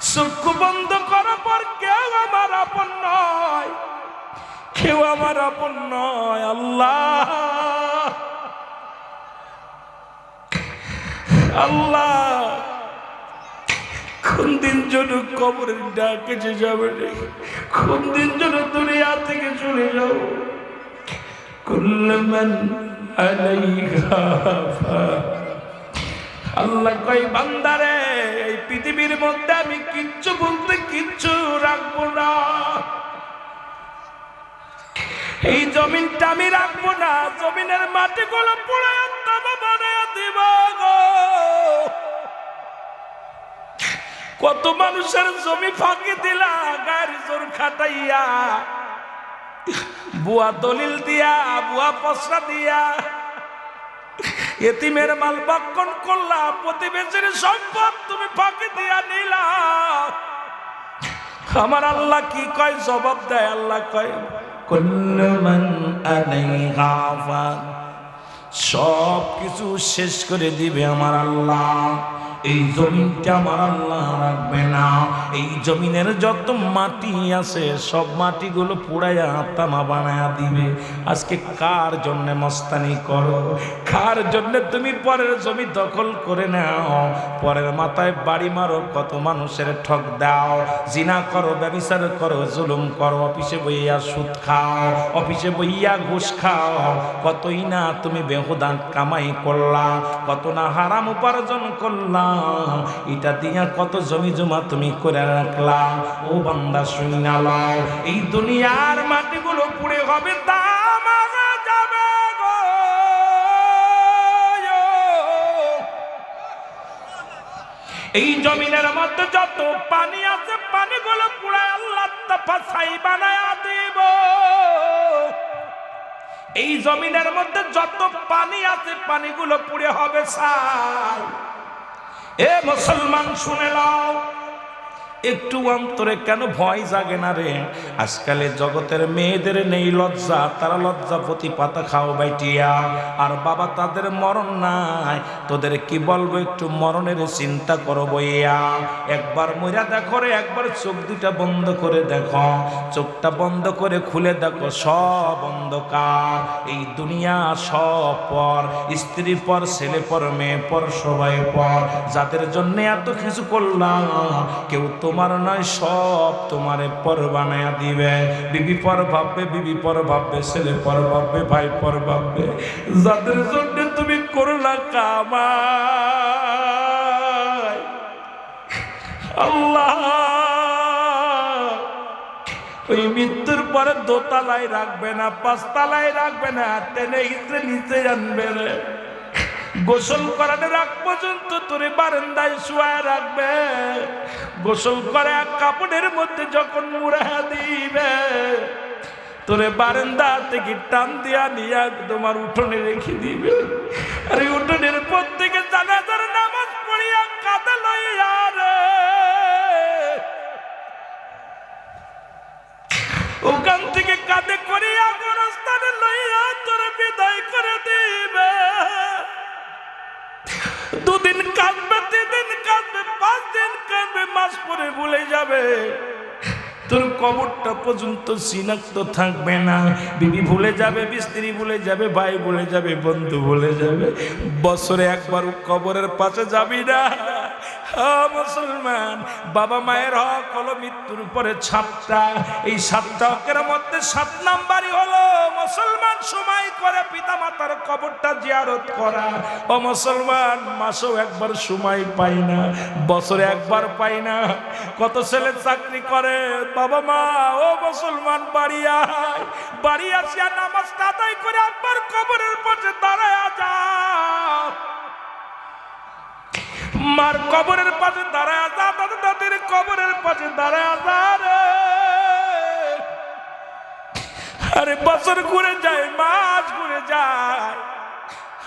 চক্ষু বন্ধ করার পর কেউ আমার আপন নয়। কেউ আমার আপন নয়, আল্লাহ। আল্লাহ। কোন দিন জন্য কবরের ডাকে যে যাবে কোন দিন জন্য দুনিয়া থেকে চলে যাও? কুল্লমান আলাইহা আল্লাহ কই বান্দারে পৃথিবীর মধ্যে আমি কিচ্ছু বলতে কিচ্ছু রাখব না। এই জমিনটা আমি রাখব না, জমিনের মাটিগুলো পুরো তামা বানায় দিব গো। কত মানুষের জমি ফাঁকি দিলা গাড়ি জোর খাটাইয়া। বুয়া দলিল দিয়া, বুয়া পসরা দিয়া। এতিমের মাল বক্ষণ করলা, প্রতিবেশীর সম্পদ তুমি ফাঁকি দিয়া নিলা। আমার আল্লাহ কি কয়? জবাব দেয়, আল্লাহ কয় সব কিছু শেষ করে দিবে আমার আল্লাহ। এই জমিনটা আমার আল্লাহ রাখবে না। এই জমিনের যত মাটি আছে, সব মাটিগুলো পুড়াইয়া তামা বানায়া দিবে। আজকে কার জন্য মস্তানি করো? কার জন্য তুমি পরের জমি দখল করে নাও? পরের মাথায় বাড়ি মারো, কত মানুষের ঠক দাও। জিনা করো, ব্যবচার করো, জুলুম করো, অফিসে বইয়া সুদ খাও, অফিসে বইয়া ঘুষ খাও। কতই না তুমি বেহুদা কামাই করলা, কত না হারাম উপার্জন করলা এটা দিয়া কত জমি জমা তুমি করে রাখলা? ও বান্দা লও এই দুনিয়ার মাটিগুলো পুড়ে হবে গো। এই জমিনের মধ্যে যত পানি আছে, পানিগুলো পুরাই আল্লাহ ফাঁসাই বানায় দিব। এই জমিনের মধ্যে যত পানি আছে, পানিগুলো পুড়ে হবে, সার। এ মুসলমান শুনে নাও। একটু অন্তরে কেন ভয় জাগে না রে? আজকালে জগতের মেয়েদের নেই লজ্জা, তারা লজ্জা প্রতি পাতা খাও বাইটিয়া। আর বাবা তাদের মরণ নাই, তোদের কি বলব একটু মরণের চিন্তা করো বইয়া। একবার মইরা দেখো রে, একবার চোখ দুটা বন্ধ করে দেখো। চোখটা বন্ধ করে খুলে দেখো, সব অন্ধকার। এই দুনিয়া সব পর, স্ত্রী পর, ছেলে পর, মেয়ে পর, সবাই পর। যাদের জন্য এত কিছু করলাম, কেউ তোমার নয়, সব তোমারে পর বানায়া দিবে। বিবি পর ভাববে, বিবি পর ভাববে, ছেলে পর ভাববে, ভাই পর ভাববে। যাদের জন্য তুমি করলা কামাই, আল্লাহ, ওই মৃত্যুর পরে দোতলায় রাখবে না, পাঁচতলায় রাখবে না, টেনে হিসে নিচে আনবে রে। গোসল করানোর আগ পর্যন্ত তোরে বারান্দায় শুয়ায় রাখবে। গোসল করে কাপড়ের মধ্যে যখন মুড়া দিবে, তোরে বারান্দা থেকে টান দিয়া নিয়ে তোমার উঠোনে রেখে দিবে। আর উঠোনের পর থেকে জানাজার কবরটা পর্যন্ত শিনাক্ত থাকবে না। বিবি ভুলে যাবে স্ত্রী ভুলে যাবে ভাই ভুলে যাবে বন্ধু ভুলে যাবে। বছরে একবার কবরের পাশে যাবি না। হ্যাঁ, মুসলমান বাবা মায়ের হক হলো মৃত্যুর পরে সাতটা এই সাতটা হকের মধ্যে সাত নাম্বারই হলো, মুসলমান সময় করে পিতা মাতার কবরটা জিয়ারত করা। ও মুসলমান, মাসেও একবার সময় পাই না, বছরে একবার পাই না। কত ছেলে চাকরি করে, বাবা মা, ও মুসলমান, বাড়ি আয়। বাড়ি আসিয়া নামাজটা আদায় করে একবার কবরের পাশে দাঁড়ায় যা। মার কবরের পাশে দাঁড়ায় কবরের পাশে দাঁড়ায় রে আরে বছর ঘুরে যায় মাস ঘুরে যায়।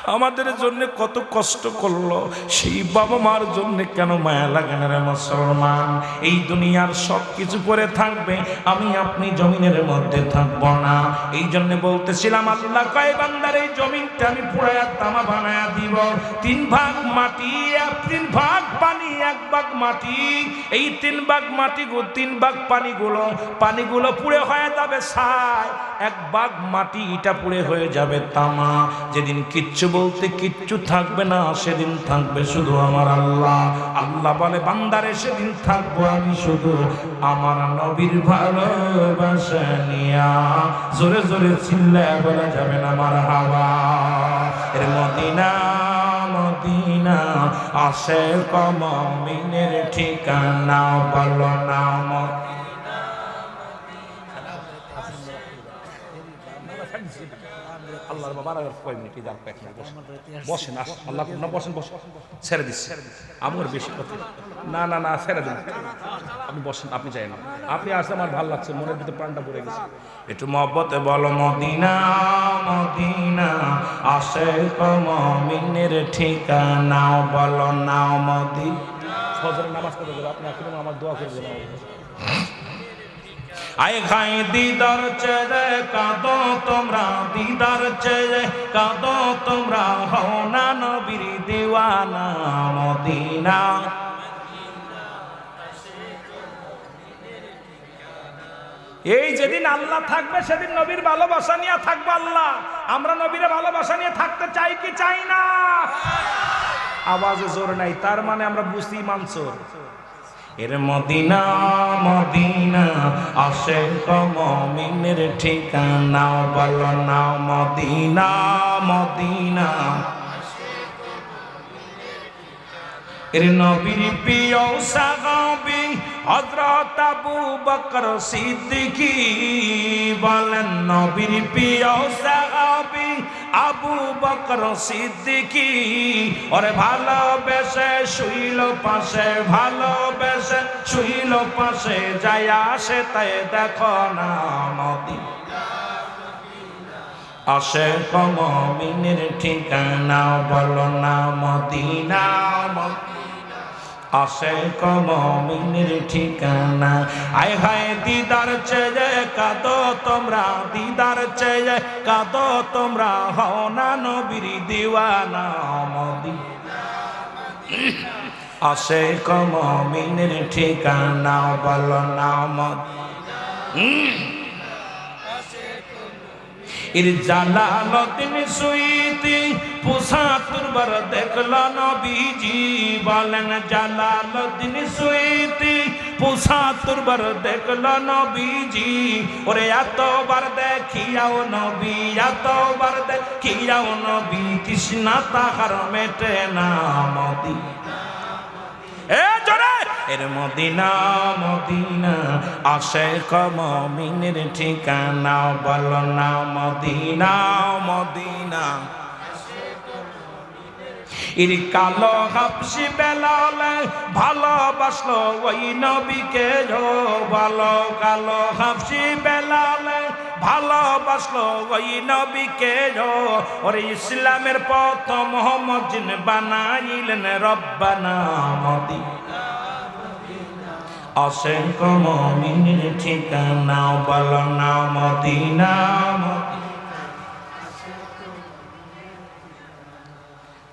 আমাদের জন্য কত কষ্ট করল, সেই বাবা মার জন্য কেন মায়া লাগে না রে মুসলমান? এই দুনিয়ার সব কিছু করে থাকবে, আমি আপনি জমিনের মধ্যে থাকব না। এই জন্য বলতেছিলাম, আল্লাহ কয়, বান্দার এই জমিনটা আমি পুরায়া তামা বানায়া দিব। তিন ভাগ মাটি এক তিন ভাগ পানি, এক ভাগ মাটি। এই তিন ভাগ মাটি তিন ভাগ পানিগুলো পানিগুলো পুড়ে হয়ে যাবে ছাই। এক ভাগ মাটি, ইটা পুড়ে হয়ে যাবে তামা। যেদিন কিচ্ছু বলতে কিচ্ছু থাকবে না, সেদিন থাকবে শুধু আমার আল্লাহ। আল্লাহ বলে, বান্দারে, সেদিন থাকব আমি শুধু আমার নবীর ভালোবাসা নিয়া। জোরে জোরে চিল্লায় বলা যাবে না আমার হাওয়া। এর মদিনা মদিনা, আসে কমিনের ঠিকানা, বলো না বাবার আর কয় মিনিট যার কয়েক মিনিট বসেন। আল্লাহ না বসেন বসেন। ছেড়ে দিস আমার বেশি কথা। না না না ছেড়ে দিন। আপনি বসেন আপনি চাই না আপনি আসে আমার ভালো লাগছে মনের ভিতরে প্রাণটা পড়ে গেছে। একটু মহব্বতে বলো মদিনা মদিনা আসে কমিনের ঠিকানা বলো না মদি ফজরের নামাজ পড়ে দেবে আপনি আপনি আমার দোয়া করে দেবেন আয় খাই দিদার চেয়ে কাঁদো তোমরা দিদার চেয়ে কাঁদো তোমরা হও না নবীর দিওয়ানা, মদিনা। এই যেদিন আল্লাহ থাকবে, সেদিন নবীর ভালোবাসা নিয়ে থাকবে আল্লাহ। আমরা নবীর ভালোবাসা নিয়ে থাকতে চাই কি চাই না? আওয়াজে জোর নাই, তার মানে আমরা বুঝি মানসুর এর মদিনা মদিনা, আসে কমিনের ঠিকানা, বলো না মদিনা মদিনা। এর নবীর প্রিয় সাহাবি হযরত আবু বকর সিদ্দিকী বলেন, নবীর প্রিয় সাহাবি আবু বকর সিদ্দিকি, ওরে ভালোবেসে শুইল পাশে ভালোবেসে শুইল পাশে যায় আসে তাই দেখো না মদিনা আসে কমিনের ঠিকানা, বলো না মদিনা মদিনা। আসে কমিনের ঠিকানা। আয় হায় দিদার চেয়ে কাদো তোমরা, দিদার চেয়ে কাদো তোমরা, হও না নবীর দিওয়ানা মদি আসে কমিনের ঠিকানা, বলো না মদি এর জালালতিন সুইতি, পুষাতুর বার দেখল নবীজি বলেন, জালালতিন সুইতি, পুষাতুর বার দেখল নবীজি, ওরে এতবার দেখিয়াও নবী, এতবার দেখিয়াও নবী, কৃষ্ণা তাহার মেটে না মদি এ জোরে! এর মদিনা মদিনা আসে কমিনের ঠিকানা বল না মদিনা মদিনা। এর কালো হাফসি বেলাল ভালোবাসলো ওই নবীকে যো ভালো কালো হাফসি বেলাল ভালোবাসলো ওই নবীকে ওর ইসলামের পথ মোহাম্মদ বানাইলেন রব্বানা মদিনা। অসংখ্য মমিনের ঠিকানা বল না মদিনা।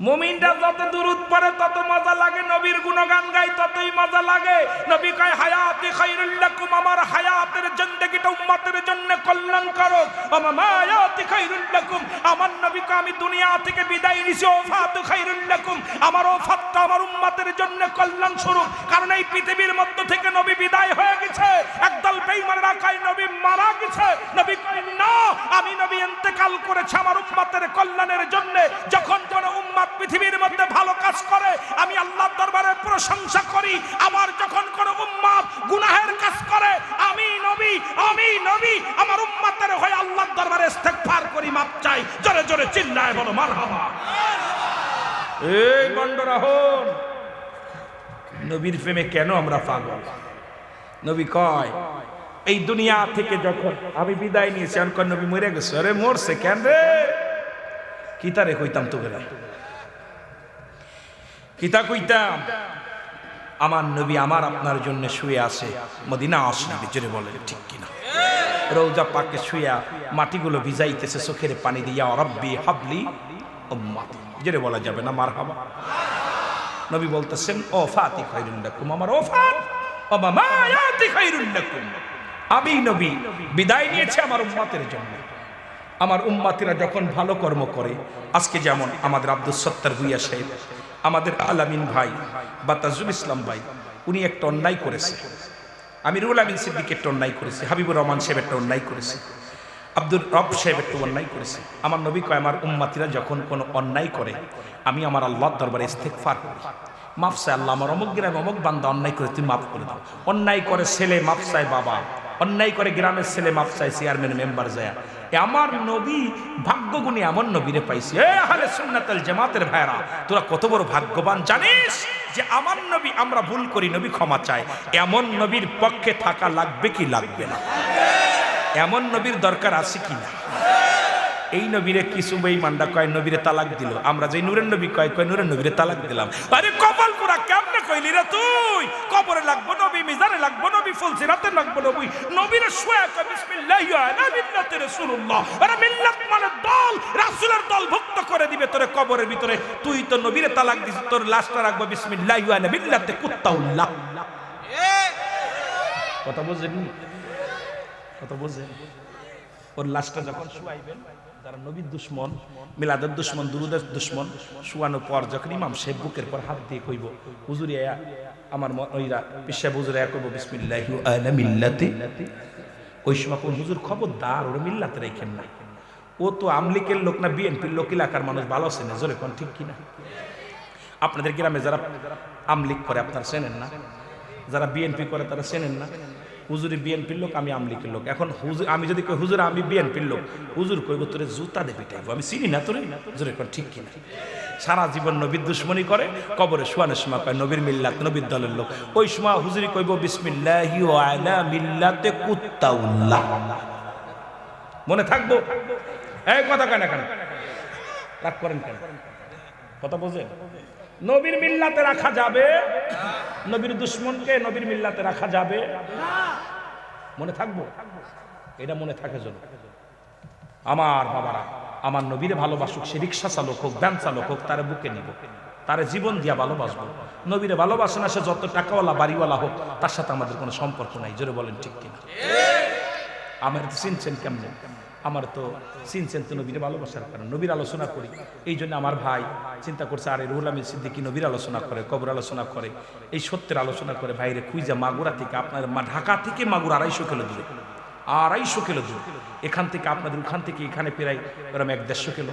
মুমিনরা যত দূরত পড়ে, তত মজা লাগে। নবীর গুণগান গায়, ততই মজা লাগে। নবী কয়, হায়াতে খাইরুল লাকুম, আমার হায়াতের জিন্দেগিটা উম্মতের জন্য কল্যাণ করো আমার মায়াতে খাইরুল লাকুম, আমার নবীকে আমি দুনিয়া থেকে বিদায় নিছি। ওফাত খাইরুল লাকুম, আমার ওফাতটা আমার উম্মতের জন্য কল্যাণ স্বরূপ কারণ এই পৃথিবীর মধ্য থেকে নবী বিদায় হয়ে গেছে। একদল বেঈমানরা কয় নবী মারা গেছে। নবী কয়, না, আমি নবী ইন্তেকাল করেছে আমার উম্মতের কল্যাণের জন্য। যখন কোন উম্মত পৃথিবীর মধ্যে ভালো কাজ করে, আমি আল্লাহর দরবারে প্রশংসা করি। আবার যখন কোন উম্মত গুনাহের কাজ করে, আমি নবী আমি নবী, আমার উম্মতের হয়ে আল্লাহর দরবারে ইস্তেগফার করি, মাপ চাই। জোরে জোরে চিল্লায় বলো, মারহাবা। এই বন্ডরা হন। নবীর প্রেমে কেন আমরা পাগল? নবী কয় এই দুনিয়া থেকে যখন আমি বিদায় নিয়েছি অনকর নবী মরে গেছে। আরে মরছে কেন রে? কিতারে কইতাম তো গেলে কিতা কইতাম? আমার নবী আমার আপনার জন্য শুয়ে আছে, মদিনা আসলে জোরে বলেন, ঠিক কিনা? রৌজা পাকে শুয়া মাটিগুলো ভিজাইতেছে, চোখের পানি দিয়া, রব্বি হাবলি উম্মাতি। জোরে বলা যাবে না মার হাবা নবী বলতেছেন, ও ফাতি খাইরুল্লাকুম আমার ও ফাত, ও মামায়াতি খাইরুল্লাকুম আমি নবী, বিদায় নিয়েছে আমার উম্মাতের জন্য। আমার উম্মাতিরা যখন ভালো কর্ম করে, আজকে যেমন আমাদের আব্দুল সত্তার ভুইয়া সাহেব, আমাদের আলামিন ভাই বা তাজুল ইসলাম ভাই, উনি একটা অন্যায় করেছে। আমি রুল আমিন সিদ্দিক একটা অন্যায় করেছি, হাবিবুর রহমান সাহেব একটা অন্যায় করেছে আব্দুল রব সাহেব একটা অন্যায় করেছে। আমার নবী কয়, আমার উম্মাতিরা যখন কোনো অন্যায় করে, আমি আমার আল্লাহর দরবারে ইস্তেকফার করি। মাফ চাই আল্লাহ, আমার অমুক গ্রামে অমুক বান্দা অন্যায় করে, তুমি মাফ করে দাও। অন্যায় করে ছেলে মাফসায় বাবা। অন্যায় করে গ্রামের ছেলে মাফ চায় চেয়ারম্যান মেম্বার যায়। আমার নবী ভাগ্য ভাগ্যগুণী এমন নবীরে পাইছি। এ সুন্নাতুল জামাতের ভাইরা তোরা কত বড় ভাগ্যবান জানিস যে আমার নবী আমরা ভুল করি, নবী ক্ষমা চায়। এমন নবীর পক্ষে থাকা লাগবে কি লাগবে না? এমন নবীর দরকার আছে কি না? এই নবীরে কিছু বেঈমানরা কয়, নবীরে তালাক দিল। আমরা যে নূরের নবী কয় কয়, নূরের নবীরে তালাক দিলাম। আরে কপাল পোড়া কেমনে কইলি রে তুই? কবরে লাগবো নবী, মিজানে লাগবো নবী, ফুলসিরাতে লাগবো নবী। নবীরে শুয়ে কয়, বিসমিল্লাহি আলা মিল্লাতি রাসূলুল্লাহ। আরে মিল্লাত মানে দল, রাসূলের দল ভুক্ত করে দিবে তোরে কবরের ভিতরে। তুই তো নবীরে তালাক দিস তোর লাশটা রাখব বিসমিল্লাহি আলা মিল্লাতি কুত্তাউল্লাহ। কথা বুঝেন কথা বুঝেন ওর লাশটা যখন শুয়াইবেন যারা নবীর দুশ্মন, মিলাদের দুশ্মন, দুরুদের দুশ্মন শুয়ানোর পর যখন ইমাম সাহেব বুকের পর হাত দিয়ে কইব, হুজুরি আয়া, আমার ওইরা পিসা হুজুরে আয়া কইব, বিসমিল্লাহি মিল্লাতি। ওই সময় কোন হুজুর খবরদার, ওরা মিল্লাতে রেখেন না। ও তো আমলিকের লোক না, বিএনপির লোক, এলাকার মানুষ, ভালো আছে না? জোরে কোন ঠিক কিনা? আপনাদের গ্রামে যারা আমলিক করে, আপনারা চেনেন না? যারা বিএনপি করে, তারা চেনেন না? হুজুরি বিএনপির লোক, আমি আমলিকের লোক। এখন হুজুর আমি যদি কই, হুজুর, আমি বিএনপির লোক। হুজুর কইব তোরে জুতা দেবে টাইব আমি চিনি না তোরে। জোরে কোন ঠিক কিনা? সারা জীবন নবীর দুশ্মনী করে, কবরে শোয়ানোর সময় কয়, নবীর মিল্লাত, নবীর দলের লোক। ওই সময় হুজুরি কইব, বিসমিল্লাহি ওয়া আলা মিল্লাতে কুত্তাউল্লাহ। মনে থাকব? এই কথা কেন কেন? রাগ করেন কেন? কথা বোঝেন নবীর মিল্লাতে রাখা যাবে। নবীর দুশ্মনকে নবীর মিল্লাতে রাখা যাবে। মনে থাকব? এটা মনে থাকে জন্য আমার বাবারা, আমার নবীরে ভালোবাসুক, সে রিক্সা চালক হোক, ভ্যান চালক হোক, তারে বুকে নিব। তারে জীবন দিয়া ভালোবাসবো। নবীরে ভালোবাসে না, সে যত টাকাওয়ালা, বাড়িওয়ালা হোক, তার সাথে আমাদের কোনো সম্পর্ক নাই। জোরে বলেন ঠিক কিনা? আমার চিনছেন কেমন? আমার তো চিনছেন তো নবীর ভালোবাসার কারণ। নবীর আলোচনা করি। এই জন্য আমার ভাই চিন্তা করছে, আরে রুহুল আমিন সিদ্দিকি নবীর আলোচনা করে, কবর আলোচনা করে, এই সত্যের আলোচনা করে, ভাইরে খুঁজা মাগুরা থেকে আপনার ঢাকা থেকে মাগুর আড়াইশো কিলো দূরে, আড়াইশো কিলো দূরে। এখান থেকে আপনাদের ওখান থেকে এখানে প্রায় এরকম এক দেড়শো কিলো।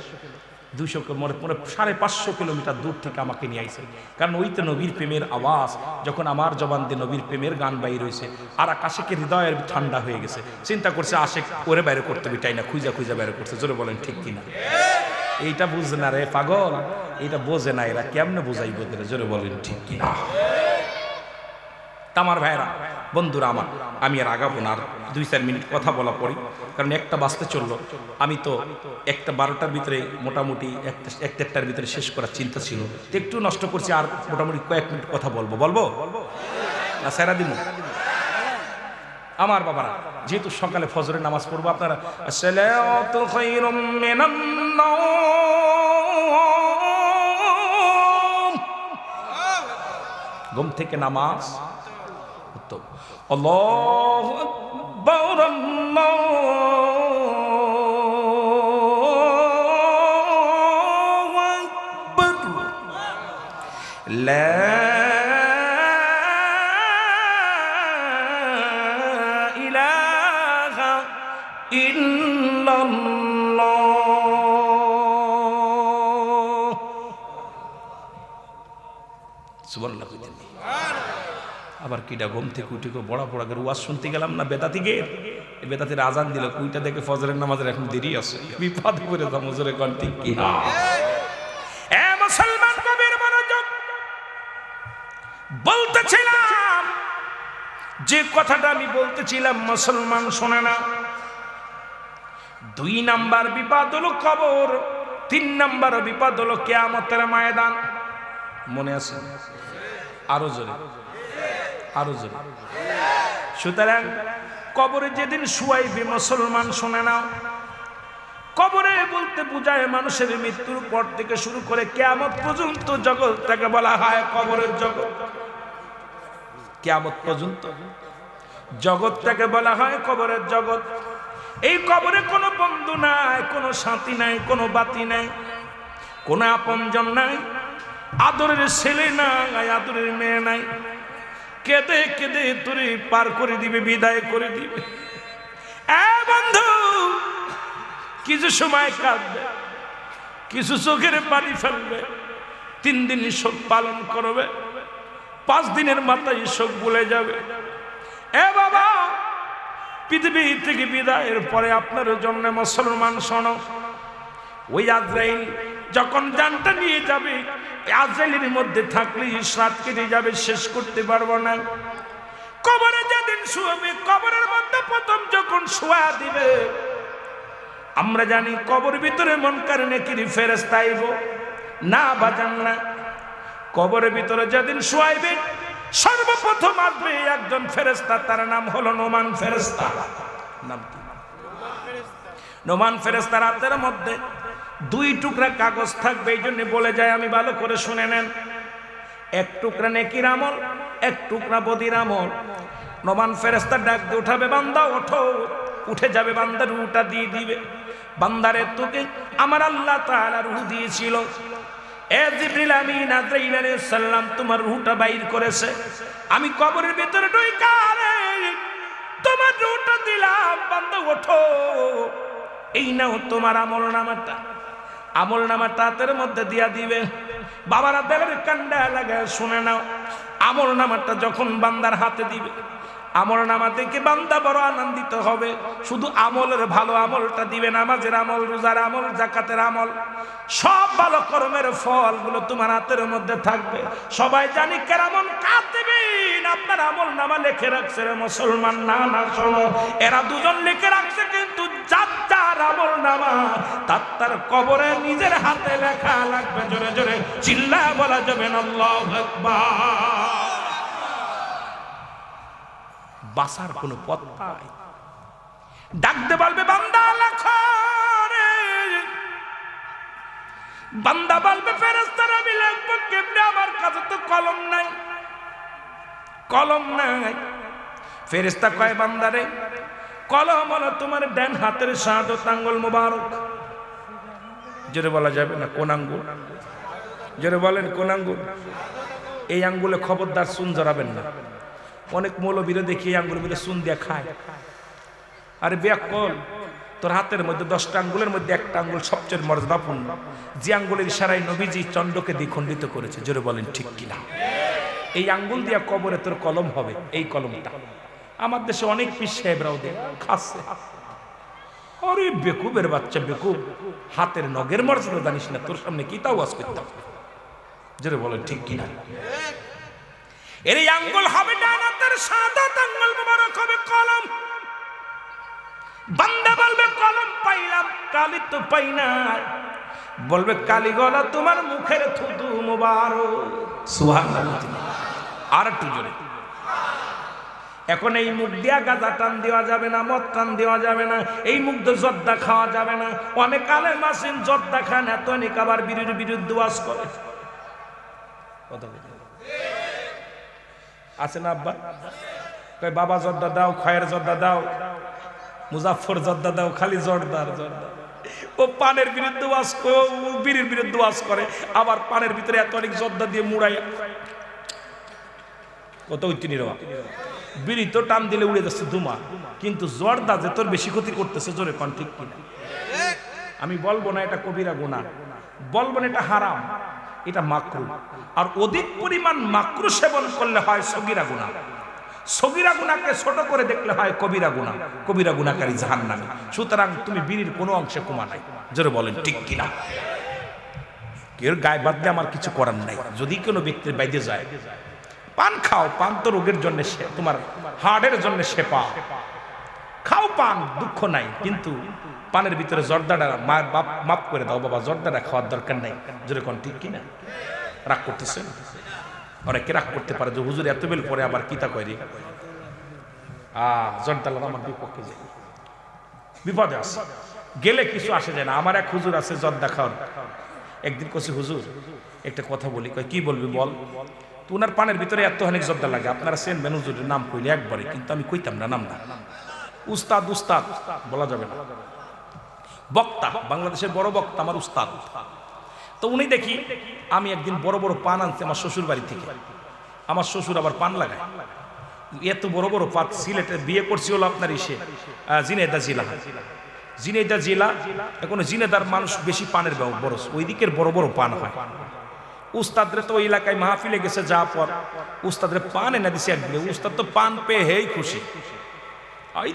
দুইশো মানে সাড়ে পাঁচশো কিলোমিটার দূর থেকে আমাকে নিয়ে আইসে কারণ ওই তো নবীর প্রেমের আওয়াজ, যখন আমার জবান দিয়ে নবীর প্রেমের গান বাইর হয়েছে আর আকাশেকে হৃদয়ের ঠান্ডা হয়ে গেছে। চিন্তা করছে, আশেক ওরে বাইরে করতে হবে, তাই না? খুঁজা খুঁজা বাইরে করছে। জোরে বলেন, ঠিক কিনা? এইটা বুঝে না রে পাগল। এইটা বোঝে না এরা। কেমনে বোঝাই বোধ জোরে বলেন, ঠিক কিনা? তামার ভাইরা বন্ধুরা আমার, আমি আর আগাবো না, আর দুই চার মিনিট কথা বলা পড়ি, কারণ একটা বাঁচতে চলল। আমি তো একটা বারোটার ভিতরে মোটামুটি একটা এক দেড়টার ভিতরে শেষ করার চিন্তা ছিল। একটু নষ্ট করছি, আর মোটামুটি কয়েক মিনিট কথা বলব। বলব? না স্যারা দিন আমার বাবারা, যেহেতু সকালে ফজরের নামাজ পড়ব, আপনারা। ঘুম থেকে নামাজ আকবার আল্লাহু কিটা ঘুম থেকে উঠে কেউ বড়া বড়া করে ওয়াজ শুনতে গেলাম না বেতা থেকে? এই বেতাতির আজান দিল, কুইটা দেখে ফজরের নামাজের এখন দেরি আছে। বিপদ করে মজুরে কন ঠিক কি না মুসলমান কবির মনোযোগ, বলতেছিলাম, যে কথাটা আমি বলতেছিলাম মুসলমান শোনে না। দুই নাম্বার বিপদ হলো কবর, তিন নম্বর বিপদ হলো কেয়ামতের ময়দান। মনে আছে? আরও জোরে। আরও জোরে। সুতরাং কবরে যেদিন শুয়াইবে মুসলমান শুনে নাও কবরে বলতে বুঝায় মানুষের মৃত্যুর পর থেকে শুরু করে কেয়ামত পর্যন্ত জগৎটাকে বলা হয় কবরের জগৎ। কেয়ামত পর্যন্ত জগৎটাকে বলা হয় কবরের জগৎ। এই কবরে কোনো বন্ধু নাই, কোনো সাথী নাই, কোনো বাতি নাই, কোনো আপনজন নাই, আদরের ছেলে নাই, আদরের মেয়ে নাই। কেঁদে কেঁদে তুই পার করে দিবে, বিদায় করে দিবে। বন্ধু, কিছু সময় কাঁদবে, কিছু চোখের পানি ফেলবে, তিন দিন শোক পালন করবে, পাঁচ দিনের মাথায় শোক বলে যাবে। এ বাবা, পৃথিবী থেকে বিদায়ের পরে আপনার জন্য মুসলমান শোনো। ওই আজরাইল যখন জানটা নিয়ে যাবে আজরাইলের মধ্যে থাকলে সাত কেটে যাবে, শেষ করতে পারব না। কবরে যেদিন শুয়াবে, কবরের মধ্যে প্রথম যখন শোয়া দিবে, আমরা জানি কবর ভিতরে মন কারণে কিরি ফেরেস্তা আইব। না, বাজান না। কবরের ভিতরে যেদিন শোয়াইবে, সর্বপ্রথম আসবে একজন ফেরেস্তা তার নাম হলো নোমান ফেরেস্তা নাম কি? নোমান ফেরেস্তার হাতের মধ্যে দুই টুকরা কাগজ থাকবে, এই জন্য বলে যায়, আমি ভালো করে শুনে নেন। এক টুকরা নেকির আমল, এক টুকরা বদির আমল। নোমান ফেরেস্তা ডাক দিয়ে উঠাবে, বান্দা ওঠো। উঠে যাবে বান্দার রুটা দিয়ে দিবে। বান্দারে তোকে আমার আল্লাহ তাআলা রুহ দিয়েছিল। এ জিবরিল আমিন, আজরাইল আলাইহিস সালাম, তোমার রুহটা বাইর করেছে। আমি কবরের ভিতরে ঢুইকা রে, তোমার রুহটা দিলাম, বান্দা ওঠো। এই নাও তোমার আমল নামাটা। আমল নামা তাঁতের মধ্যে দিয়া দিবে। বাবারা দেবের কান্ডা লাগে, শুনে নাও। আমল নামাটা যখন বান্দার হাতে দিবে আমল নামা দেখে বান্দা বড় আনন্দিত হবে। শুধু আমলের ভালো আমলটা দিবে নামাজের আমল, রোজার আমল, জাকাতের আমল। সব ভালো কর্মের ফলগুলো তোমার হাতের মধ্যে থাকবে। সবাই জানি কেরামন কাতিবিন আপনার আমল নামা লিখে রাখছে রে মুসলমান। না না, শোনো। এরা দুজন লিখে রাখছে কিন্তু যার যার আমল নামা, তার তার কবরে নিজের হাতে লেখা লাগবে। জোরে জোরে। চিল্লা বলা যাবে না, আল্লাহু আকবার। বাসার কোনো পথ নাই ডাকতে বলবে, বান্দা লেখো বান্দা বলবে ফেরেস্তার আমি লিখব কেমনে? আমার কাছে তো কলম নাই। কলম নাই। ফেরেস্তা কয় বান্দারে কলম হলো তোমার ডান হাতের শাহাদত আঙ্গুল মোবারক। জোরে বলা যাবে না, কোন আঙ্গুল? জোরে বলেন, কোন আঙ্গুল? এই আঙ্গুলে খবরদার সুন জড়াবেন না। অনেক মৌলবীরা দেখি আঙ্গুলের মধ্যে সুন দিয়ে খায়। আরে ব্যাক কল তোর হাতের মধ্যে দশটা আঙ্গুলের মধ্যে একটা আঙ্গুল সবচেয়ে মর্যাদাপূর্ণ। যে আঙ্গুলের ইশারায় নবীজি চন্দ্রকে দ্বিখণ্ডিত করেছে, জোরে বলেন, ঠিক কিনা? এই আঙ্গুল দিয়া কবরে তোর কলম হবে, এই কলমটা। আমার দেশে অনেক পিস সাহেবরাও দেয়, খাচ্ছে। আরে বেকুবের বাচ্চা, বেকুব, হাতের নগের মর্যাদা জানিস না, তোর সামনে কি তাও আজ করতাম জোরে বলেন, ঠিক কিনা? এর এই আঙ্গুল হবে ডানাতের সাদা আঙ্গুল মোবারক হবে কলম। বান্দা বলবে, কলম পাইলাম, কালি তো পাই না বলবে কালি গলা তোমার মুখের থুতু মোবারক। আর একটু জোরে। এখন এই মুখ দিয়া গাঁজা টান দেওয়া যাবে না, মদ টান দেওয়া যাবে না, এই মুখ দিয়ে জর্দা খাওয়া যাবে না। অনেক আলে মাসিন জর্দা খান, এত অনেক আবার বিরুদ্ধ ওয়াজ করে। কথা। আছে না আব্বা? কয়, বাবা জর্দা দাও, খয়ের জর্দা দাও মুজাফর জর্দা দাও, খালি জর্দার জর্দা। ও পানের বিরুদ্ধে ওয়াজ বিড়ির বিরুদ্ধে ওয়াজ করে, আবার পানের ভিতরে এত অনেক জর্দা দিয়ে মুড়াই কত উত্তি নিরবা বিড়ি তো টান দিলে উড়ে যাচ্ছে ধুমা। কিন্তু জর্দা যে তোর বেশি ক্ষতি করতেছে, জোরে পান ঠিক কিনা? আমি বলব না এটা কবিরা গুণা বলব না এটা হারাম। এটা মাকরু। আর অধিক পরিমাণ মাকরু সেবন করলে হয় সগিরা গুণা। সগিরা গুণাকে ছোট করে দেখলে হয় কবিরা গুণা। কবিরা গুণাকারী জাহান নামে সুতরাং তুমি বিড়ির কোনো অংশে কমা নাই। জোরে বলেন, ঠিক কিনা? কেউ গায়ে বাঁধলে আমার কিছু করার নাই। যদি কোনো ব্যক্তির বাইরে যায়, পান খাও, পান তো রোগের জন্য সে তোমার হার্টের জন্য সেপা খাও পান, দুঃখ নাই, কিন্তু পানের ভিতরে জর্দাটা মায়ের বাপ মাপ করে দাও বাবা, জর্দাটা খাওয়ার দরকার নাই। যেরকম ঠিক কিনা? রাগ করতেছে? অনেকে রাগ করতে পারে যে, হুজুর, এত বেল পরে আবার কিতা করি আহ জর্দালা আমার বিপক্ষে যাই। বিপদে আছে। গেলে কিছু আসে যায় না। আমার এক হুজুর আছে জর্দা খাওয়ার। একদিন কছি হুজুর, একটা কথা বলি। কয়, কি বলবি বল? তো ওনার পানের ভিতরে এত অনেক জর্দা লাগে। আপনারা সেন বেন হুজুরের নাম কইলে একবারে, কিন্তু আমি কইতাম না নাম না উস্তাদ উস্তাদ, বলা যাবে না। বক্তা, বাংলাদেশের বড় বক্তা আমার উস্তাদ। তো উনি দেখি, আমি একদিন বড় বড় পান আনছি আমার শ্বশুর বাড়ি থেকে। আমার শ্বশুর আবার পান লাগায়। এত বড় বড় পাত সিলেটে বিয়ে করছি হলো আপনার ইসে জিনেদা জিলা। জিনেদা জিলা, এখন জিনেদার মানুষ বেশি পানের বড় ওই দিকের বড় বড় পান হয়। উস্তাদরে তো ওই এলাকায় মাহফিলে গেছে যা পর উস্তাদরে পান এনে দিছে একদিনে। উস্তাদ তো পান পেয়ে হেই খুশি।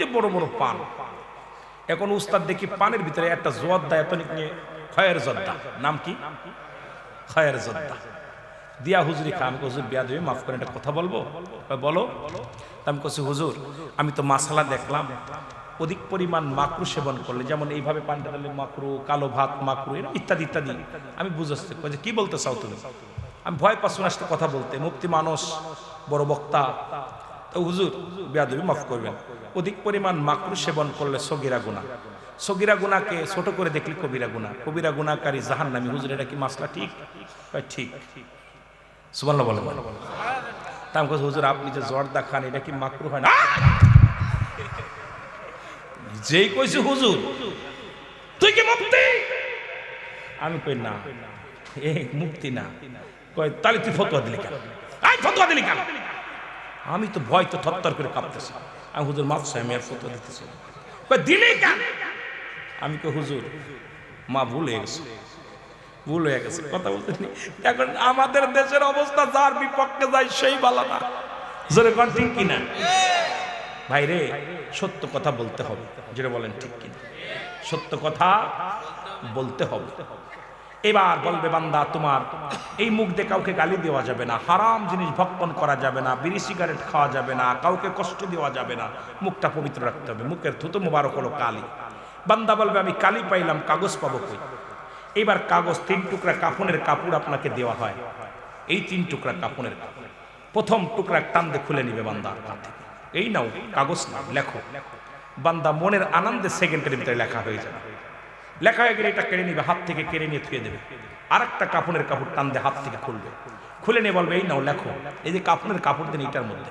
যে বড় বড় পান। এখন উস্তাদ দেখি পানের ভিতরে একটা জোয়াদ্দা এত নিয়ে খয়ের জর্দা নাম কি? খয়ের জর্দা দিয়া হুজুরি খা, আমি হুজুর, বিয়া দেবে, মাফ করে একটা কথা বলব? বলো। আমি কছি হুজুর, আমি তো মাসালা দেখলাম। অধিক পরিমাণ মাকরু সেবন করলে, যেমন এইভাবে পান্ডা ডালে মাকরু কালো ভাত মাকরু ইত্যাদি ইত্যাদি। আমি কই যে, কি বলতে চাও তুমি? আমি ভয় পাচ্ছ না কথা বলতে। মুক্তি মানুষ, বড় বক্তা। তো হুজুর বেয়াদবি মাফ করবেন। অধিক পরিমাণ মাকরু সেবন করলে সগিরা গুণা সগিরা গুণাকে ছোট করে দেখলি কবিরা গুণা কবিরা গুণাকারী জাহান নামি হুজুর, এটা কি মাসলা ঠিক? ঠিক। সুবর্ণ বলেন। তা আমি হুজুর, আপনি যে জর্দা খান, এটা কি মাকরু হয় না? যেই কইছে, হুজুর। তুই কি মুক্তি আমি কই, না। এ মুক্তি না। কয়, তাহলে তুই ফতোয়া দিলি কেন? আই ফতোয়া দিলি কেন? আমি তো ভয়, তো থরথর করে কাঁপতেছি। আমি হুজুর মাফ আমি আর ফতোয়া দিতেছি দিলি কেন? আমি কই, হুজুর, মা ভুল হয়ে গেছে। ভুল হয়ে গেছে, কথা বলতে এখন আমাদের দেশের অবস্থা যার বিপক্ষে যায়, সেই বালা না। জোরে কন, ঠিক কিনা? ভাই রে, সত্য কথা বলতে হবে। যেটা বলেন, ঠিক কিনা? সত্য কথা বলতে হবে। এবার বলবে বান্দা, তোমার এই মুখ দিয়ে কাউকে গালি দেওয়া যাবে না, হারাম জিনিস ভক্ষণ করা যাবে না, বিড়ি সিগারেট খাওয়া যাবে না, কাউকে কষ্ট দেওয়া যাবে না, মুখটা পবিত্র রাখতে হবে, মুখের থুতো মুবারক হলো কালি। বান্দা বলবে, আমি কালি পাইলাম, কাগজ পাবো কই? এবার কাগজ তিন টুকরা কাফনের কাপড় আপনাকে দেওয়া হয়, এই তিন টুকরা কাফনের কাপড়। প্রথম টুকরা টান দিয়ে খুলে নিবে বান্দা এই নাও, কাগজ না লেখো। বান্দা মনের আনন্দে সেকেন্ডের ভিতরে লেখা হয়ে যাবে। লেখা হয়ে গেলে এটা কেড়ে নিবে, হাত থেকে কেড়ে নিয়ে থুয়ে দেবে। আর একটা কাপড়ের কাপড় টান হাত থেকে খুলবে। খুলে নিয়ে বলবে, এই নাও, লেখো। এই যে কাপড়ের কাপড় দেন, এটার মধ্যে।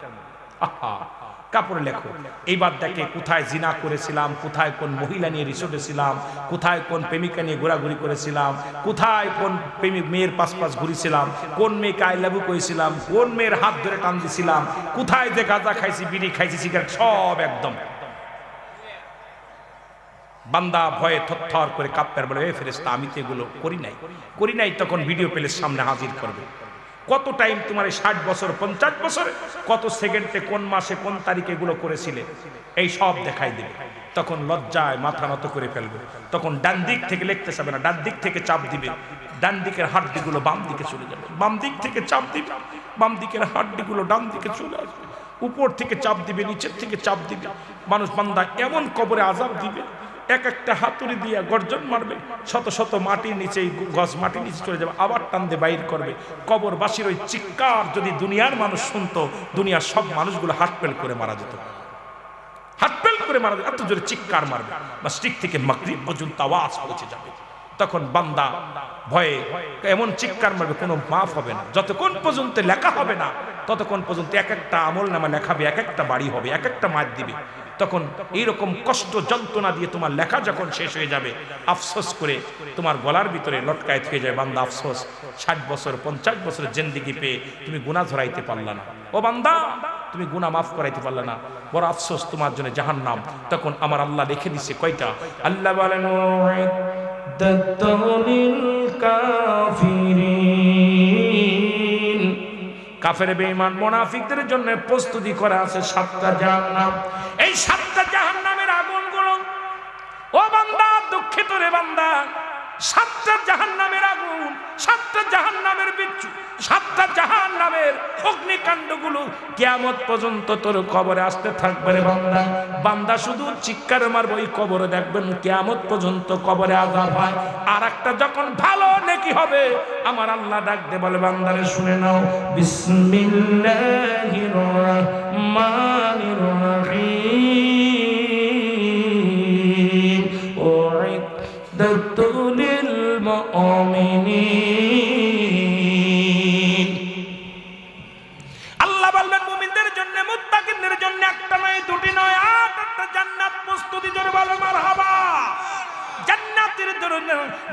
আহা, কাপড়ে লেখো। এইবার দেখে কোথায় জিনা করেছিলাম, কোথায় কোন মহিলা নিয়ে রিসোর্টে ছিলাম, কোথায় কোন প্রেমিকা নিয়ে ঘোরাঘুরি করেছিলাম, কোথায় কোন প্রেমিক মেয়ের পাশ পাশ ঘুরেছিলাম, কোন মেয়েকে আই লাভু করেছিলাম কোন মেয়ের হাত ধরে টান দিছিলাম, কোথায় যে গাঁজা খাইছি, বিড়ি খাইছি, সিগারেট, সব একদম। বান্দা ভয়ে থরথর করে কাপ্পের বলে, এ ফেরেস্তা আমি তো এগুলো করি নাই। করি নাই তখন ভিডিও পেলের সামনে হাজির করবে। কত টাইম তোমার ষাট বছর, পঞ্চাশ বছর, কত সেকেন্ডে কোন মাসে কোন তারিখে এগুলো করেছিলে, এই সব দেখাই দেবে। তখন লজ্জায় মাথা নত করে ফেলবে। তখন ডান দিক থেকে লিখতে যাবে না, ডান দিক থেকে চাপ দিবে। ডান দিকের হাড্ডিগুলো বাম দিকে চলে যাবে। বাম দিক থেকে চাপ দিবে। বাম দিকের হাড্ডিগুলো ডান দিকে চলে আসবে। উপর থেকে চাপ দিবে, নিচের থেকে চাপ দিবে। মানুষ বান্দা এমন কবরে আজাব দিবে এক একটা হাতুড়ি দিয়ে গর্জন মারবে, শত শত মাটির নিচে গজ মাটির নিচে চলে যাবে, আবার টান দিয়ে বাইর করবে। কবরবাসীর ওই চিৎকার যদি দুনিয়ার মানুষ শুনতো, দুনিয়ার সব মানুষগুলো হাটপেল করে মারা যেত। হাটপেল করে মারা যেত, এত জোরে চিৎকার মারবে। বা স্টিক থেকে মাকরিব পর্যন্ত আওয়াজ পৌঁছে যাবে। তখন বান্দা ভয়ে এমন চিৎকার মারবে, কোনো মাফ হবে না। যতক্ষণ পর্যন্ত লেখা হবে না, ততক্ষণ পর্যন্ত এক একটা আমল নামা লেখাবে, এক একটা বাড়ি হবে, এক একটা মাছ দিবে। তখন এইরকম কষ্ট যন্ত্রণা দিয়ে তোমার লেখা যখন শেষ হয়ে যাবে, আফসোস করে তোমার গলার ভিতরে লটকায় থেকে যায়, বান্দা, আফসোস। ষাট বছর, পঞ্চাশ বছরের জেন্দিগি পেয়ে তুমি গুণা ধরাইতে পারলা না। ও বান্দা, তুমি গুণা মাফ করাইতে পারলে না। বড় আফসোস তোমার জন্য জাহান নাম তখন আমার আল্লাহ রেখে দিছে কয়টা? আল্লাহ বলেন "উইদ্দাত লিল কাফিরিন। কাফের বেঈমান মোনাফিকদের জন্য প্রস্তুতি করা আছে সাতটা জাহান্নাম। এই সাতটা জাহান্নামের আগুনগুলো, ও বান্দা, দুঃখিত রে বান্দা সাতটা জাহান নামের আগুন, সাতটা জাহান নামের বিচ্ছু, সাতটা জাহান নামের অগ্নিকাণ্ডগুলো কেয়ামত পর্যন্ত তোর কবরে আসতে থাকবে রে বান্দা। বান্দা শুধু চিৎকার মারবো, ওই কবরে দেখবেন কেয়ামত পর্যন্ত কবরে আজাব হয়। আর একটা যখন ভালো নেকি হবে, আমার আল্লাহ ডাক দে বলে, বান্দারে শুনে নাও। বিসমিল্লাহির রহমানির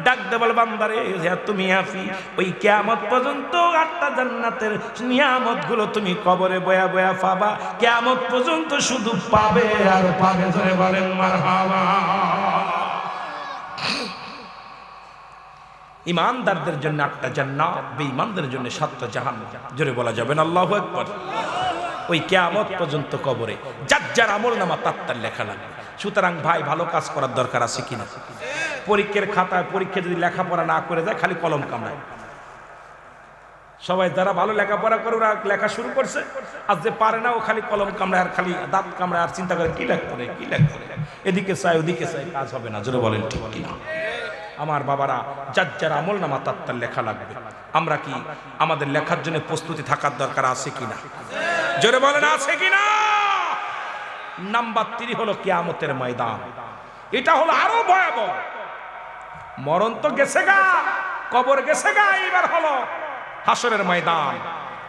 ডাক দে বল বান্দারে তুমি ওই কিয়ামত পর্যন্ত জান্নাতের নিয়ামতগুলো তুমি কবরে বয়া বয়া পাবা। কিয়ামত পর্যন্ত শুধু পাবে আর পাবে জোরে বলেন, মারহাবা। ইমানদারদের জন্য আটটা জান্নাত, বেঈমানদের জন্য সাতটা জাহান জোরে বলা যাবে না, আল্লাহু আকবার। ওই কেয়ামত পর্যন্ত কবরে যার যার আমল নামা তার লেখা লাগবে। সুতরাং ভাই, ভালো কাজ করার দরকার আছে কিনা? পরীক্ষার খাতায় পরীক্ষা যদি লেখাপড়া না করে যায়, খালি কলম কামায় সবাই যারা ভালো লেখাপড়া করে ওরা লেখা শুরু করছে। আর যে পারে না, ও খালি কলম কামড়ায় আর খালি দাঁত কামড়ায় আর চিন্তা করে, কি লেখ করে কি লেখ করে এদিকে চাই ওদিকে চাই কাজ হবে না। জোরে বলেন, ঠিক কিনা? আমার বাবারা, যার যার আমল নামা, তার তার লেখা লাগবে। আমরা কি আমাদের লেখার জন্য প্রস্তুতি থাকার দরকার আছে কিনা? জোরে বলেন, আছে কিনা? নাম্বার তিরি হলো কেয়ামতের ময়দান। এটা হলো আরও ভয়াবহ। মরণ তো গেছে গা, কবর গেছে গা এইবার হলো হাসরের ময়দান।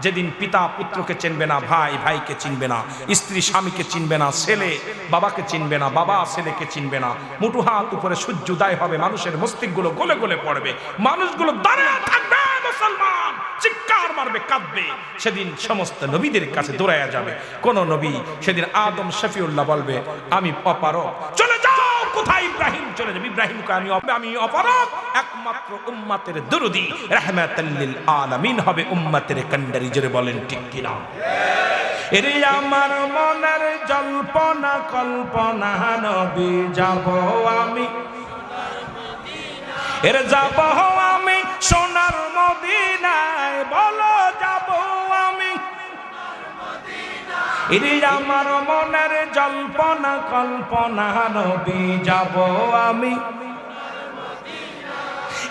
যেদিন পিতা পুত্রকে চিনবে না, ভাই ভাইকে চিনবে না, স্ত্রী স্বামীকে চিনবে না, ছেলে বাবাকে চিনবে না, বাবা ছেলেকে চিনবে না মুটু হাত উপরে সূর্য উদয় হবে, মানুষের মস্তিষ্কগুলো গলে গলে পড়বে, মানুষগুলো দাঁড়িয়ে থাকবে, মুসলমান! চিৎকার মারবে, কাঁদবে। সেদিন সমস্ত নবীদের কাছে দৌড়াইয়া যাবে। কোন নবী সেদিন আদম শফিউল্লাহ বলবে, আমি অপারক চলে যাও কোথায় ইব্রাহিম? চলে যাবে। ইব্রাহিমকে আমি আমি অপারক একমাত্র উম্মাতের দুরুদি। রাহমাতাল্লিল আলামিন হবে উম্মাতের কান্ডারি জোরে বলেন, ঠিক কিনা? এরে আমার মনের জল্পনা, কল্পনা, নবী, যাব আমি। এর যাব আমি সোনার মদিনায় এরে আমার মনের জল্পনা, কল্পনা, নবী যাব আমি।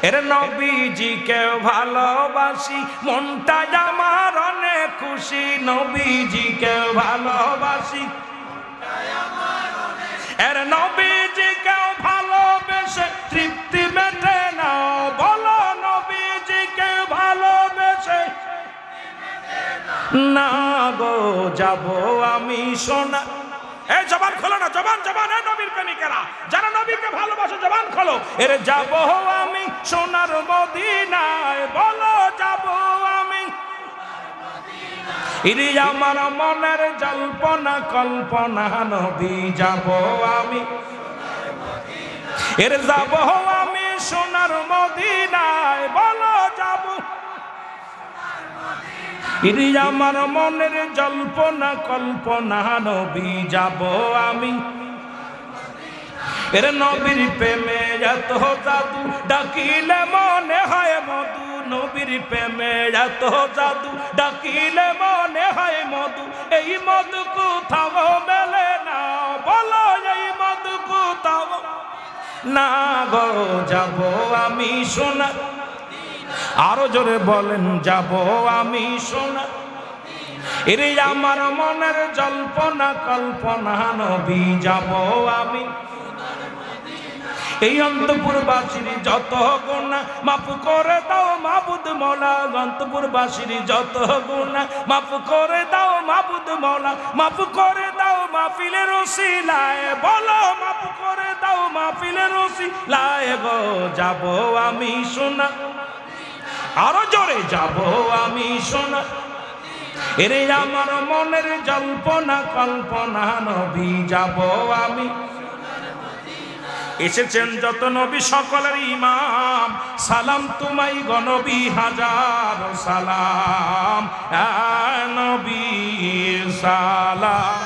এর নবীজিকে ভালোবাসি, মনটা আমার অনেক খুশি নবীজিকে ভালোবাসি। এর নবীজিকে না গো, যাব আমি সোনা। এই জবান খোলো না, জবান জবান নবীর প্রেমিকেরা। যারা নবীকে ভালোবাসে, জবান খোলো। এর যাব আমি সোনার মদিনায়, বলো যাব আমি। ইরি আমার মনের জল্পনা, কল্পনা, নবী, যাব আমি। এর যাব আমি সোনার মদিনায়, বলো ইরি আমার মনের জল্পনা, কল্পনা, নবী যাব আমি। এর নবীর প্রেমে এত জাদু, ডাকিলে মনে হয় মধু। নবীর প্রেমে এত জাদু, ডাকিলে মনে হয় মধু। এই মধু কোথাও মেলে না, বলো এই মধু কোথাও। না গো, যাব আমি সোনা। আরও জোরে বলেন, যাব আমি সোনা। এরে আমার মনের জল্পনা, কল্পনা, নবী, যাব আমি। এই অন্তপুরবাসীর যত গুণা, মাফ করে দাও মাবুদ মৌলা। অন্তপুরবাসীর যত গুণা, মাফ করে দাও মাবুদ মৌলা। মাফ করে দাও মাহফিলের ওসিলায়, বলো মাফ করে দাও মাহফিলের ওসিলায় গো। যাব আমি সোনা। আরও জোরে যাব আমি সোনা এরে আমার মনের জল্পনা, কল্পনা, নবী যাব আমি। এসেছেন যত নবী, সকলের ইমাম। সালাম তুমাই গনবী হাজার সালাম। নবী, সালাম।